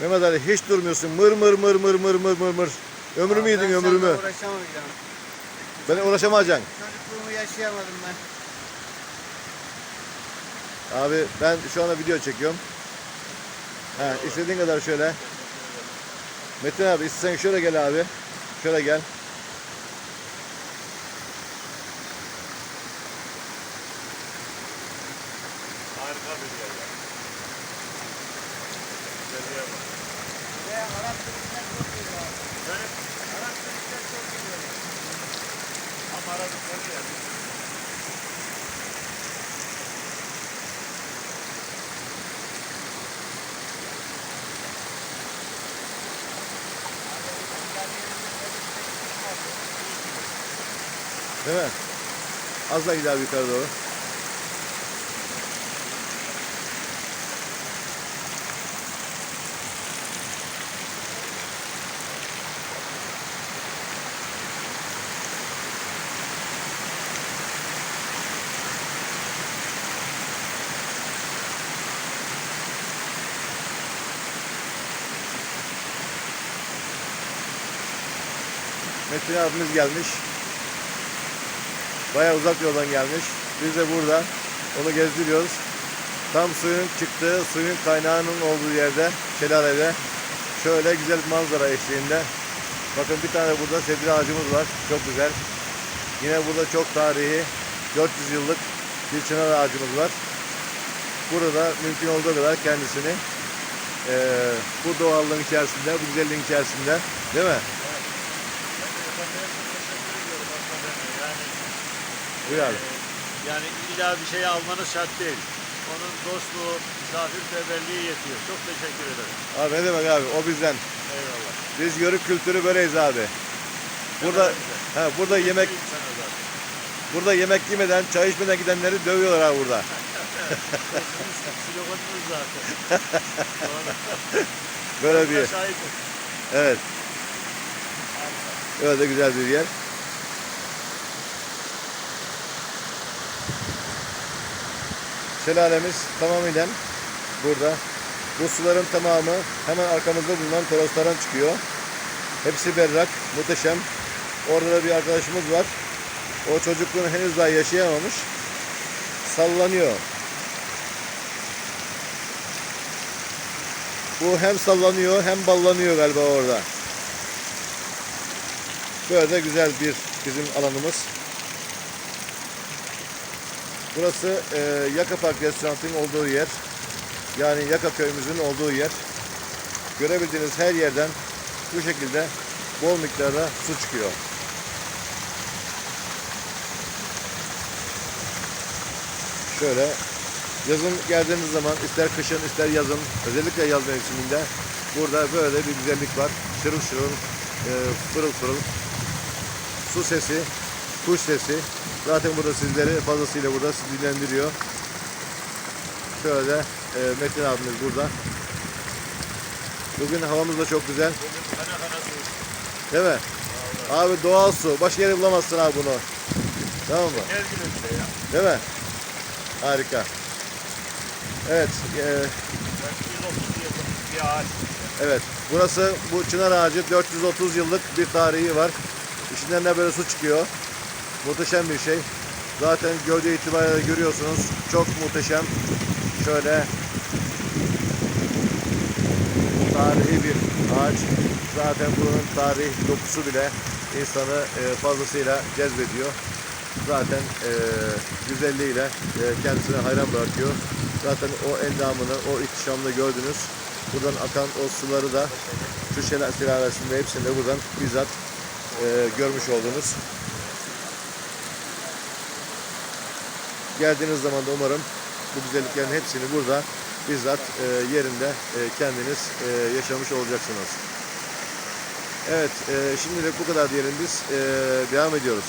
Mehmet Ali hiç durmuyorsun. Mır mır mır mır mır mır mır mır. Ömrümü yedin Ben ömrümü. seninle uğraşamayacağım. Ben uğraşamayacaksın. Çocukluğumu yaşayamadım ben. Abi ben şu anda video çekiyorum. Ha, istediğin kadar şöyle. Metin abi istesen şöyle gel abi. Şöyle gel. Harika bir yer. Değil mi? Az da gider yukarı doğru. Metin abimiz gelmiş. Bayağı uzak yoldan gelmiş. Biz de burada onu gezdiriyoruz. Tam suyun çıktığı, suyun kaynağının olduğu yerde, şelalede şöyle güzel manzara eşliğinde. Bakın bir tane burada sebze ağacımız var. Çok güzel. Yine burada çok tarihi 400 yıllık bir çınar ağacımız var. Burada mümkün olduğu kadar kendisini eee, bu doğallığın içerisinde, bu güzelliğin içerisinde değil mi? Buyur abi. Yani illa bir şey almanız şart değil. Onun dostluğu, misafirperverliği yetiyor. Çok teşekkür ederim. Abi ne demek abi o bizden. Eyvallah. Biz yörük kültürü böyleyiz abi. Burada ha, burada yemek zaten. burada yemek yemeden çay içmeden gidenleri dövüyorlar abi burada. Sözünüz, sloganınız zaten. Doğru. Böyle bir yer. şahidim. Evet. Öyle de güzel bir yer. Şelalemiz tamamıyla burada. Bu suların tamamı hemen arkamızda bulunan toroslardan çıkıyor. Hepsi berrak, muhteşem. Orada da bir arkadaşımız var. O çocukluğunu henüz daha yaşayamamış. Sallanıyor. Bu hem sallanıyor hem ballanıyor galiba orada. Böyle de güzel bir bizim alanımız. Burası e, Yaka Park Restorantı'nın olduğu yer. Yani Yaka köyümüzün olduğu yer. Görebildiğiniz her yerden bu şekilde bol miktarda su çıkıyor. Şöyle yazın geldiğiniz zaman ister kışın ister yazın özellikle yaz mevsiminde burada böyle bir güzellik var. Şırıl şırıl, e, pırıl pırıl su sesi, kuş sesi. Zaten burada sizleri fazlasıyla burada sizi dinlendiriyor. Şöyle e, Metin abimiz burada. Bugün havamız da çok güzel. Değil mi? Abi doğal su. Başka yere bulamazsın abi bunu. Tamam mı? Her gün öyle ya. Değil mi? Harika. Evet. e, Ben 130 yıllık bir ağaç. Evet. Burası bu çınar ağacı 430 yıllık bir tarihi var. İçinden de böyle su çıkıyor. Muhteşem bir şey. Zaten gövde itibariyle görüyorsunuz. Çok muhteşem. Şöyle tarihi bir ağaç. Zaten buranın tarih dokusu bile insanı e, fazlasıyla cezbediyor. Zaten e, güzelliğiyle e, kendisine hayran bırakıyor. Zaten o endamını, o ihtişamını gördünüz. Buradan akan o suları da şu şelale şelalesinde hepsini de buradan bizzat görmüş oldunuz. Geldiğiniz zaman da umarım bu güzelliklerin hepsini burada bizzat e, yerinde e, kendiniz e, yaşamış olacaksınız. Evet, e, şimdilik bu kadar diyelim biz. E, devam ediyoruz.